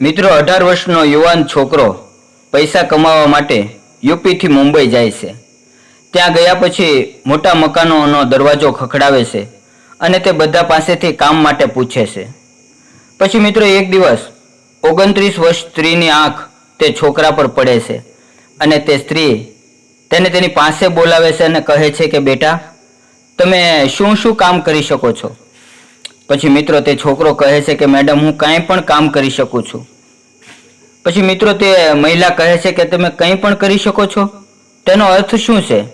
મિત્રો, અઢાર વર્ષનો યુવાન છોકરો પૈસા કમાવા માટે યુપીથી મુંબઈ જાય છે. ત્યાં ગયા પછી મોટા મકાનોનો દરવાજો ખખડાવે છે અને તે બધા પાસેથી કામ માટે પૂછે છે. પછી મિત્રો, એક દિવસ ઓગણત્રીસ વર્ષ સ્ત્રીની આંખ તે છોકરા પર પડે છે અને તે સ્ત્રી તેને તેની પાસે બોલાવે છે અને કહે છે કે, બેટા, તમે શું શું કામ કરી શકો છો? પછી મિત્રો તે છોકરો કહે છે કે, મેડમ, હું કાંઈ પણ કામ કરી શકું છું. પછી મિત્રો તે મહિલા કહે છે કે, તમે કંઈ પણ કરી શકો છો? તેનો અર્થ શું છે?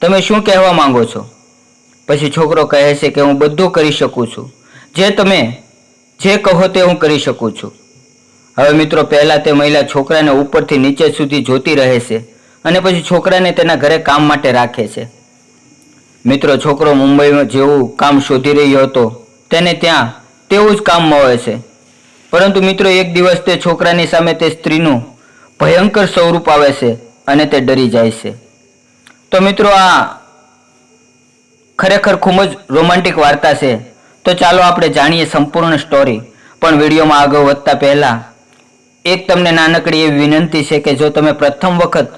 તમે શું કહેવા માંગો છો? પછી છોકરો કહે છે કે, હું બધું કરી શકું છું. જે તમે જે કહો તે હું કરી શકું છું. હવે મિત્રો પહેલાં તે મહિલા છોકરાને ઉપરથી નીચે સુધી જોતી રહે છે અને પછી છોકરાને તેના ઘરે કામ માટે રાખે છે. મિત્રો, છોકરો મુંબઈમાં જેવું કામ શોધી રહ્યો હતો તેને ત્યાં તેવું જ કામ મળે છે. પરંતુ મિત્રો, એક દિવસ તે છોકરાની સામે તે સ્ત્રીનું ભયંકર સ્વરૂપ આવે છે અને તે ડરી જાય છે. તો મિત્રો, આ ખરેખર ખૂબ જ રોમાન્ટિક વાર્તા છે. તો ચાલો આપણે જાણીએ સંપૂર્ણ સ્ટોરી પણ વિડીયોમાં આગળ વધતા પહેલાં, એક તમને નાનકડી એવી વિનંતી છે કે જો તમે પ્રથમ વખત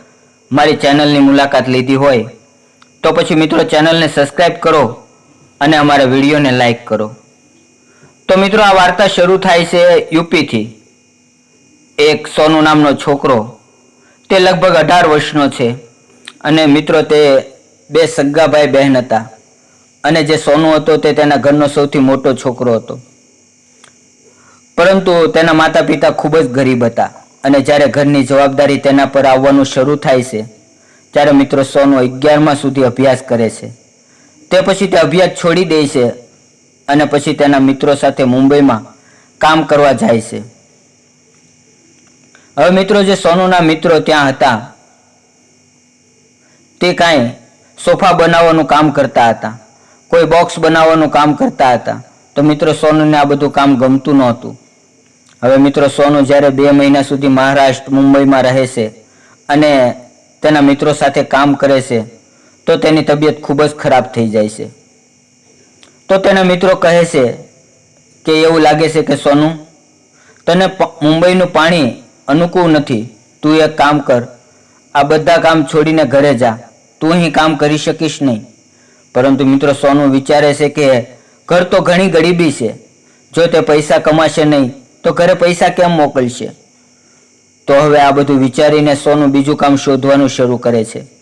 મારી ચેનલની મુલાકાત લીધી હોય, તો પછી મિત્રો ચેનલને સબસ્ક્રાઈબ કરો અને અમારા વિડીયોને લાઈક કરો. તો મિત્રો આ વાર્તા શરૂ થાય છે યુપીથી. એક સોનુ નામનો છોકરો. તે લગભગ અઢાર વર્ષનો છે. અને મિત્રો તે બે સગ્ગાભાઈ બહેન હતા. અને જે સોનુ હતો તે તેના ઘરનો સૌથી મોટો છોકરો હતો. પરંતુ તેના માતા પિતા ખૂબ જ ગરીબ હતા. અને જ્યારે ઘરની જવાબદારી તેના પર આવવાનું શરૂ થાય છે, ત્યારે મિત્રો સોનુ અગિયારમા સુધી અભ્યાસ કરે છે. તે પછી તે અભ્યાસ છોડી દે છે અને પછી તેના મિત્રો સાથે મુંબઈમાં કામ કરવા જાય છે. હવે મિત્રો જે સોનુના મિત્રો ત્યાં હતા, તે કાંઈ સોફા બનાવવાનું કામ કરતા હતા, કોઈ બોક્સ બનાવવાનું કામ કરતા હતા, તો મિત્રો સોનુને આ બધું કામ ગમતું નહોતું. હવે મિત્રો સોનુ જ્યારે બે મહિના સુધી મહારાષ્ટ્ર, મુંબઈમાં રહે છે અને તેના મિત્રો સાથે કામ કરે છે, તો તેની તબિયત ખૂબ જ ખરાબ થઈ જાય છે. તો તેના મિત્રો કહે છે કે એવું લાગે છે કે સોનું, તને મુંબઈનું પાણી અનુકૂળ નથી. તું એક કામ કર. આ બધા કામ છોડીને ઘરે જા. તું અહીં કામ કરી શકીશ નહીં. પરંતુ મિત્રો, સોનું વિચારે છે કે ઘર તો ઘણી ગરીબી છે. જો તે પૈસા કમાશે નહીં, તો ઘરે પૈસા કેમ મોકલશે? તો હવે આ બધું વિચારીને સોનું બીજું કામ શોધવાનું શરૂ કરે છે.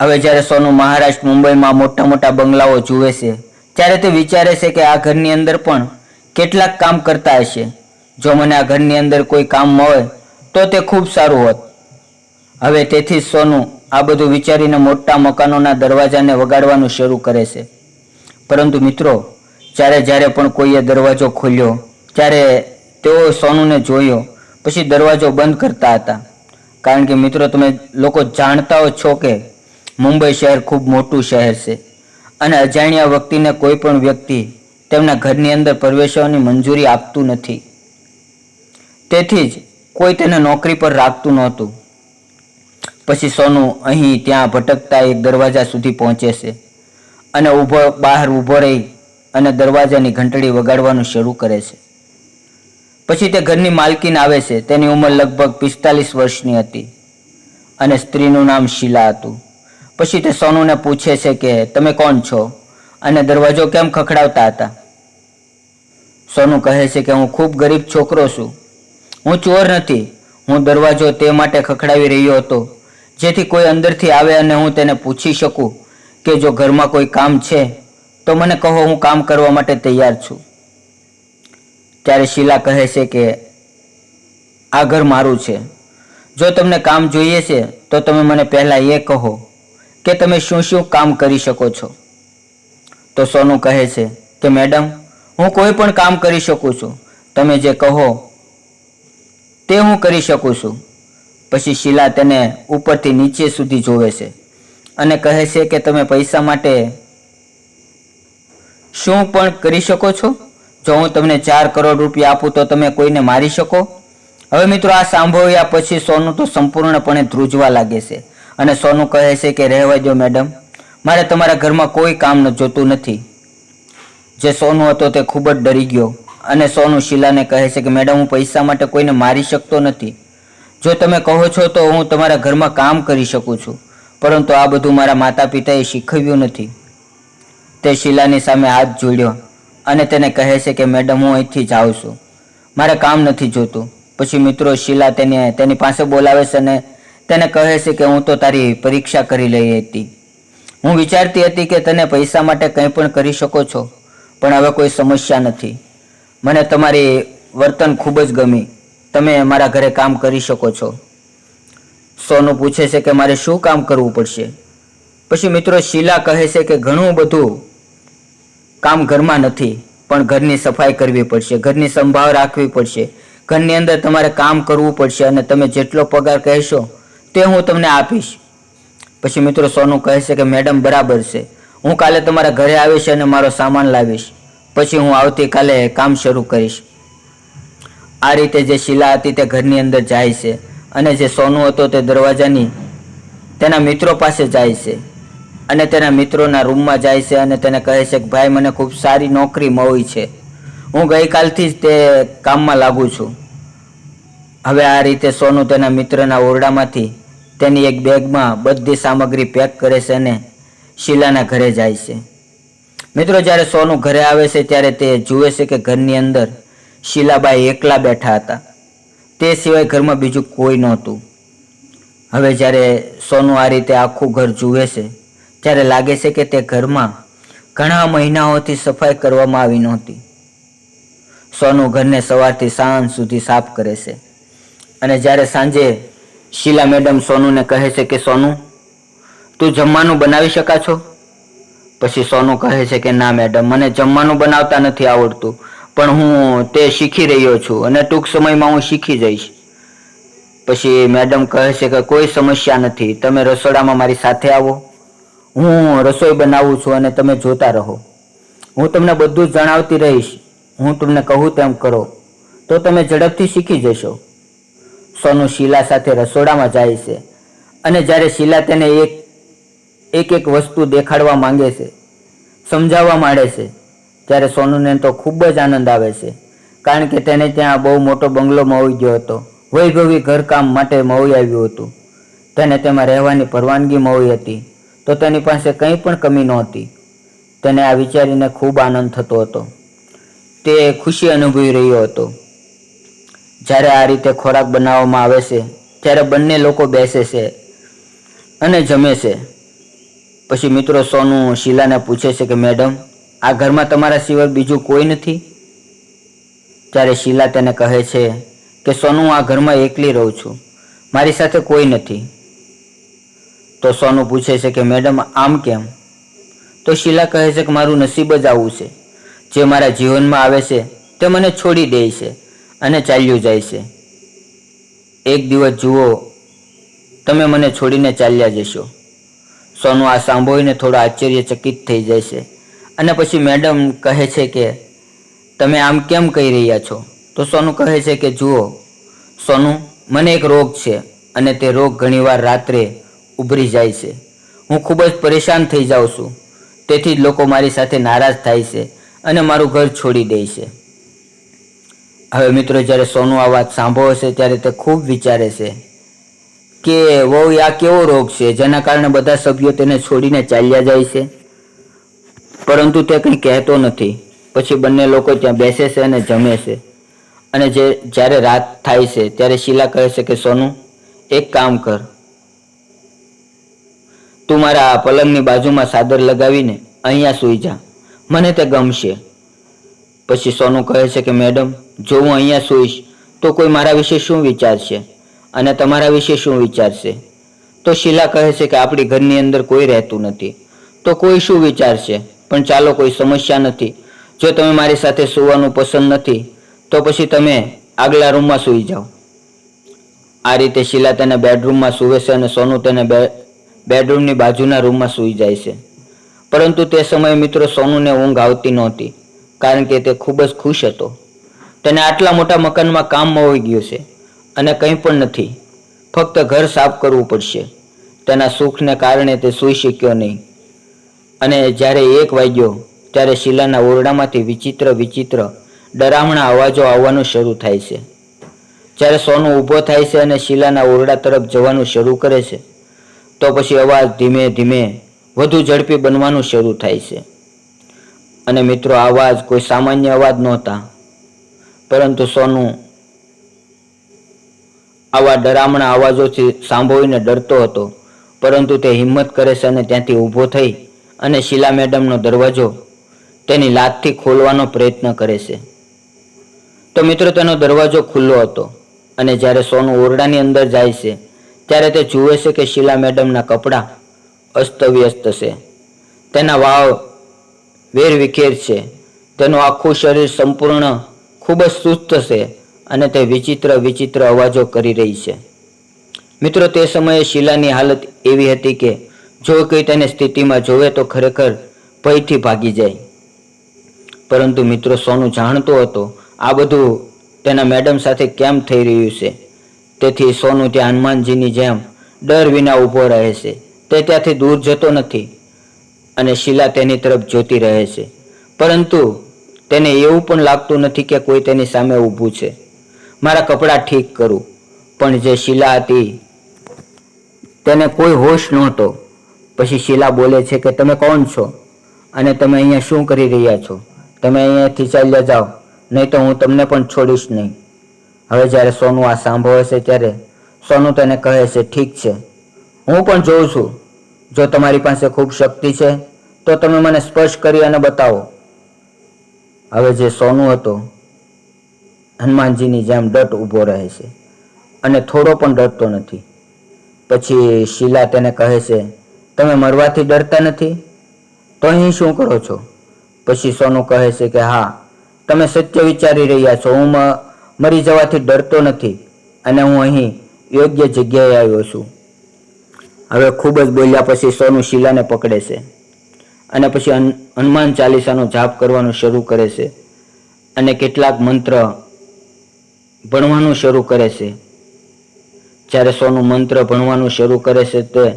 હવે જ્યારે સોનું મહારાષ્ટ્ર મુંબઈમાં મોટા મોટા બંગલાઓ જુએ છે, ત્યારે તે વિચારે છે કે આ ઘરની અંદર પણ કેટલાક કામ કરતા હશે. જો મને આ ઘરની અંદર કોઈ કામ મળે, તો તે ખૂબ સારું હોત. હવે તેથી સોનુ આ બધું વિચારીને મોટા મકાનોના દરવાજાને વગાડવાનું શરૂ કરે છે. પરંતુ મિત્રો, જ્યારે જ્યારે પણ કોઈએ દરવાજો ખોલ્યો, ત્યારે તેઓ સોનુને જોયો, પછી દરવાજો બંધ કરતા હતા. કારણ કે મિત્રો, તમે લોકો જાણતા છો કે મુંબઈ શહેર ખૂબ મોટું શહેર છે. અને અજાણ્યા વ્યક્તિને કોઈ પણ વ્યક્તિ તેમના ઘરની અંદર પ્રવેશવાની મંજૂરી આપતું નથી. તેથી જ કોઈ તેને નોકરી પર રાખતું નહોતું. પછી સોનુ અહીં ત્યાં ભટકતા એક દરવાજા સુધી પહોંચે છે અને ઊભો, બહાર ઊભો રહી અને દરવાજાની ઘંટડી વગાડવાનું શરૂ કરે છે. પછી તે ઘરની માલકીન આવે છે. તેની ઉંમર લગભગ પિસ્તાલીસ વર્ષની હતી અને સ્ત્રીનું નામ શીલા હતું. પછી તે સોનુને પૂછે છે કે, તમે કોણ છો? અને દરવાજો કેમ ખખડાવતા હતા? સોનુ કહે છે કે, હું ખૂબ ગરીબ છોકરો છું. હું ચોર નથી. હું દરવાજો તે માટે ખખડાવી રહ્યો હતો, જેથી કોઈ અંદરથી આવે અને હું તેને પૂછી શકું કે જો ઘરમાં કોઈ કામ છે, તો મને કહો, હું કામ કરવા માટે તૈયાર છું. ત્યારે શીલા કહે છે કે, આ ઘર મારું છે. જો તમને કામ જોઈએ છે, તો તમે મને પહેલાં એ કહો. કે તમે શું શું કામ કરી શકો છો? તો સોનુ કહે છે કે, મેડમ, હું કોઈ પણ કામ કરી શકું છું. તમે જે કહો તે હું કરી શકું છું. પછી શીલા તેને ઉપરથી નીચે સુધી જોવે છે અને કહે છે કે, તમે પૈસા માટે શું પણ કરી શકો છો? જો હું તમને ચાર કરોડ રૂપિયા આપું તો તમે કોઈને મારી શકો? હવે મિત્રો આ સાંભળ્યા પછી સોનું તો સંપૂર્ણપણે ધ્રુજવા લાગે છે. અને સોનું કહે છે કે, રહેવા દો મેડમ. મારે તમારા ઘરમાં કોઈ કામ જોતું નથી. જે સોનું હતો તે ખૂબ જ ડરી ગયો અને સોનું શીલાને કહે છે કે, મેડમ, હું પૈસા માટે કોઈને મારી શકતો નથી. જો તમે કહો છો તો હું તમારા ઘરમાં કામ કરી શકું છું, પરંતુ આ બધું મારા માતા પિતાએ શીખવ્યું નથી. તે શીલાની સામે હાથ જોડ્યો અને તેને કહે છે કે, મેડમ, હું અહીંથી જાઉં છું. મારે કામ નથી જોતું. પછી મિત્રો શીલા તેને તેની પાસે બોલાવે છે અને તેને કહે છે કે હું તો તારી પરીક્ષા કરી લઈ હતી. હું વિચારતી હતી કે તને પૈસા માટે કંઈ પણ કરી શકો છો, પણ હવે કોઈ સમસ્યા નથી. મને તમારી વર્તન ખૂબ જ ગમી. તમે મારા ઘરે કામ કરી શકો છો. સોનું પૂછે છે કે મારે શું કામ કરવું પડશે? પછી મિત્રો શીલા કહે છે કે ઘણું બધું કામ ઘરમાં નથી, પણ ઘરની સફાઈ કરવી પડશે, ઘરની સંભાળ રાખવી પડશે. ઘરની અંદર તમારે કામ કરવું પડશે અને તમે જેટલો પગાર કહેશો તે હું તમને આપીશ. પછી મિત્રો સોનું કહે છે કે મેડમ બરાબર છે. હું કાલે તમારા ઘરે આવીશ અને મારો સામાન લાવીશ. પછી હું આવતીકાલે કામ શરૂ કરીશ. આ રીતે જે શીલા હતી તે ઘરની અંદર જાય છે અને જે સોનું હતો તે દરવાજાની તેના મિત્રો પાસે જાય છે અને તેના મિત્રોના રૂમમાં જાય છે અને તેને કહે છે કે ભાઈ મને ખૂબ સારી નોકરી મળી છે. હું ગઈકાલથી જ તે કામમાં લાગુ છું. હવે આ રીતે સોનું તેના મિત્રના ઓરડામાંથી તેની એક બેગમાં બધી સામગ્રી પેક કરે છે અને શીલાના ઘરે જાય છે. મિત્રો, જ્યારે સોનું ઘરે આવે છે, ત્યારે તે જુએ છે કે ઘરની અંદર શીલાબાઈ એકલા બેઠા હતા. તે સિવાય ઘરમાં બીજું કોઈ નહોતું. હવે જ્યારે સોનું આ રીતે આખું ઘર જુએ છે, ત્યારે લાગે છે કે તે ઘરમાં ઘણા મહિનાઓથી સફાઈ કરવામાં આવી નહોતી. સોનું ઘરને સવારથી સાંજ સુધી સાફ કરે છે. અને જ્યારે સાંજે શીલા મેડમ સોનુને કહે છે કે, સોનું, તું જમવાનું બનાવી શકા છો? પછી સોનું કહે છે કે, ના મેડમ, મને જમવાનું બનાવતા નથી આવડતું, પણ હું તે શીખી રહ્યો છું અને ટૂંક સમયમાં હું શીખી જઈશ. પછી મેડમ કહે છે કે, કોઈ સમસ્યા નથી, તમે રસોડામાં મારી સાથે આવો, હું રસોઈ બનાવું છું અને તમે જોતા રહો. હું તમને બધું જણાવતી રહીશ, હું તમને કહું તેમ કરો, તો તમે ઝડપથી શીખી જશો. સોનું શીલા સાથે રસોડામાં જાય છે અને જ્યારે શીલા તેને એક એક એક વસ્તુ દેખાડવા માંગે છે, સમજાવવા માંડે છે, ત્યારે સોનુને તો ખૂબ જ આનંદ આવે છે, કારણ કે તેને ત્યાં બહુ મોટો બંગલો મળી ગયો હતો. વૈભવી ઘરકામ માટે મળી આવ્યું હતું. તેને તેમાં રહેવાની પરવાનગી મળી હતી. તો તેની પાસે કંઈ પણ કમી નહોતી. તેને આ વિચારીને ખૂબ આનંદ થતો હતો. તે ખુશી અનુભવી રહ્યો હતો. જ્યારે આ રીતે ખોરાક બનાવવામાં આવે છે, ત્યારે બંને લોકો બેસે છે અને જમે છે. પછી મિત્રો સોનું શીલાને પૂછે છે કે, મેડમ, આ ઘરમાં તમારા સિવાય બીજું કોઈ નથી? ત્યારે શીલા તેને કહે છે કે, સોનું, આ ઘરમાં એકલી રહું છું. મારી સાથે કોઈ નથી. તો સોનું પૂછે છે કે, મેડમ, આમ કેમ? તો શીલા કહે છે કે, મારું નસીબ જ આવું છે. જે મારા જીવનમાં આવે છે, તે મને છોડી દે છે. અને ચાલ્યું જાય છે. એક દિવસ જુઓ, તમે મને છોડીને ચાલ્યા જશો. સોનું આ સાંભળીને થોડો આશ્ચર્યચકિત થઈ જાય છે. અને પછી મેડમ કહે છે કે, તમે આમ કેમ કહી રહ્યા છો? તો સોનું કહે છે કે, જુઓ, સોનું, મને એક રોગ છે અને તે રોગ ઘણીવાર રાત્રે ઉભરી જાય છે. હું ખૂબ જ પરેશાન થઈ જાઉં છું. તેથી જ લોકો મારી સાથે નારાજ થાય છે અને મારું ઘર છોડી દે છે. હવે મિત્રો જ્યારે સોનું આ વાત છે, ત્યારે તે ખૂબ વિચારે છે કે વહુ, આ કેવો રોગ છે? જેના કારણે બધા સભ્યો તેને છોડીને ચાલ્યા જાય છે. પરંતુ તે કંઈ કહેતો નથી. પછી બંને લોકો ત્યાં બેસે છે અને જમે છે. અને જે, જ્યારે રાત થાય છે, ત્યારે શીલા કહે છે કે, સોનું, એક કામ કર. તું મારા પલંગની બાજુમાં સાદર લગાવીને અહીંયા સૂઈ જા. મને તે ગમશે. પછી સોનું કહે છે કે, મેડમ, જો હું અહીંયા સૂઈશ, તો કોઈ મારા વિશે શું વિચારશે? અને તમારા વિશે શું વિચારશે? તો શીલા કહે છે કે, આપણી ઘરની અંદર કોઈ રહેતું નથી. તો કોઈ શું વિચારશે? પણ ચાલો, કોઈ સમસ્યા નથી. જો તમે મારી સાથે સૂવાનું પસંદ નથી, તો પછી તમે આગલા રૂમમાં સૂઈ જાઓ. આ રીતે શીલા તેને બેડરૂમમાં સૂવે છે અને સોનું તેને બેડરૂમની બાજુના રૂમમાં સૂઈ જાય છે. પરંતુ તે સમયે મિત્રો સોનુને ઊંઘ આવતી નહોતી. કારણ કે તે ખૂબ જ ખુશ હતો. તેને આટલા મોટા મકાનમાં કામ મળી ગયું છે અને કંઈ પણ નથી. ફક્ત ઘર સાફ કરવું પડશે. તેના સુખને કારણે તે સૂઈ શક્યો નહીં. અને જ્યારે એક વાગ્યો, ત્યારે શીલાના ઓરડામાંથી વિચિત્ર વિચિત્ર ડરામણા અવાજો આવવાનું શરૂ થાય છે. જ્યારે સોનું ઊભો થાય છે અને શીલાના ઓરડા તરફ જવાનું શરૂ કરે છે, તો પછી અવાજ ધીમે ધીમે વધુ ઝડપી બનવાનું શરૂ થાય છે. અને મિત્રો અવાજ કોઈ સામાન્ય અવાજ નહોતા. પરંતુ સોનું આવા ડરામણા અવાજોથી સાંભળીને ડરતો હતો. પરંતુ તે હિંમત કરે છે અને ત્યાંથી ઊભો થઈ અને શીલા મેડમનો દરવાજો તેની લાતથી ખોલવાનો પ્રયત્ન કરે છે. તો મિત્રો, તેનો દરવાજો ખુલ્લો હતો અને જ્યારે સોનું ઓરડાની અંદર જાય છે, ત્યારે તે જુએ છે કે શીલા મેડમના કપડાં અસ્તવ્યસ્ત છે. તેના વાવ વેરવિખેર છે. તેનું આખું શરીર સંપૂર્ણ ખૂબ જ સુસ્ત છે અને તે વિચિત્ર વિચિત્ર અવાજો કરી રહી છે. મિત્રો, તે સમયે શીલાની હાલત એવી હતી કે જો કોઈ તેને સ્થિતિમાં જોવે તો ખરેખર ભયથી ભાગી જાય. પરંતુ મિત્રો, સોનું જાણતો હતો આ બધું તેના મેડમ સાથે કેમ થઈ રહ્યું છે? તેથી સોનું ત્યાં હનુમાનજીની જેમ ડર વિના ઊભો રહે છે. તે ત્યાંથી દૂર જતો નથી. અને શીલા તેની તરફ જોતી રહે છે. પરંતુ તેને એવું પણ લાગતું નથી કે કોઈ તેની સામે ઊભું છે. મારા કપડાં ઠીક કરું, પણ જે શીલા હતી તેને કોઈ હોશ નહોતો. પછી શીલા બોલે છે કે તમે કોણ છો? અને તમે અહીંયા શું કરી રહ્યા છો? તમે અહીંયાથી ચાલ્યા જાઓ, નહીં તો હું તમને પણ છોડીશ નહીં. હવે જ્યારે સોનું આ સાંભળે છે ત્યારે સોનું તેને કહે છે, ઠીક છે. હું પણ જોઉં છું. જો તમારી પાસે ખૂબ શક્તિ છે, તો તમે મને સ્પર્શ કરી અને બતાવો. હવે જે સોનું હતો, હનુમાનજીની જેમ ડટ ઊભો રહે છે અને થોડો પણ ડરતો નથી. પછી શીલા તેને કહે છે, તમે મરવાથી ડરતા નથી? તો અહીં શું કરો છો? પછી સોનું કહે છે કે, હા, તમે સત્ય વિચારી રહ્યા છો. હું મરી જવાથી ડરતો નથી અને હું અહીં યોગ્ય જગ્યાએ આવ્યો છું. હવે ખૂબ જ બોલ્યા પછી સોનું શીલાને પકડે છે. અને પછી હનુમાન ચાલીસાનો જાપ કરવાનું શરૂ કરે છે. અને કેટલાક મંત્ર ભણવાનું શરૂ કરે છે. જ્યારે સોનું મંત્ર ભણવાનું શરૂ કરે છે તે,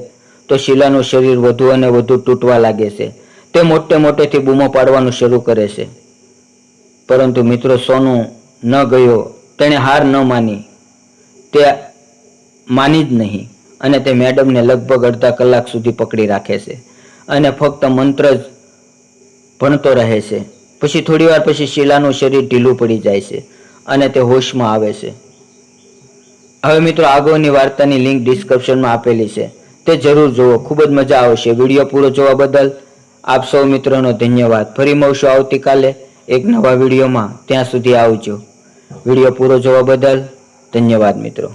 તો શીલાનું શરીર વધુ અને વધુ તૂટવા લાગે છે. તે મોટે મોટેથી બૂમો પાડવાનું શરૂ કરે છે. પરંતુ મિત્રો, સોનું ન ગયો, તેણે હાર ન માની. તે માની જ નહીં. અને તે મેડમને લગભગ અડધા કલાક સુધી પકડી રાખે છે. અને ફક્ત મંત્ર જ ભણતો રહે છે. પછી થોડી વાર પછી શીલાનું શરીર ઢીલું પડી જાય છે અને તે હોશમાં આવે છે. હવે મિત્રો, આગળની વાર્તાની લિંક ડિસ્ક્રિપ્શનમાં આપેલી છે. તે જરૂર જુઓ, ખૂબ જ મજા આવશે. વીડિયો પૂરો જોવા બદલ આપ સૌ મિત્રોનો ધન્યવાદ. ફરી મળશું આવતીકાલે એક નવા વિડીયોમાં. ત્યાં સુધી આવજો. વીડિયો પૂરો જોવા બદલ ધન્યવાદ મિત્રો.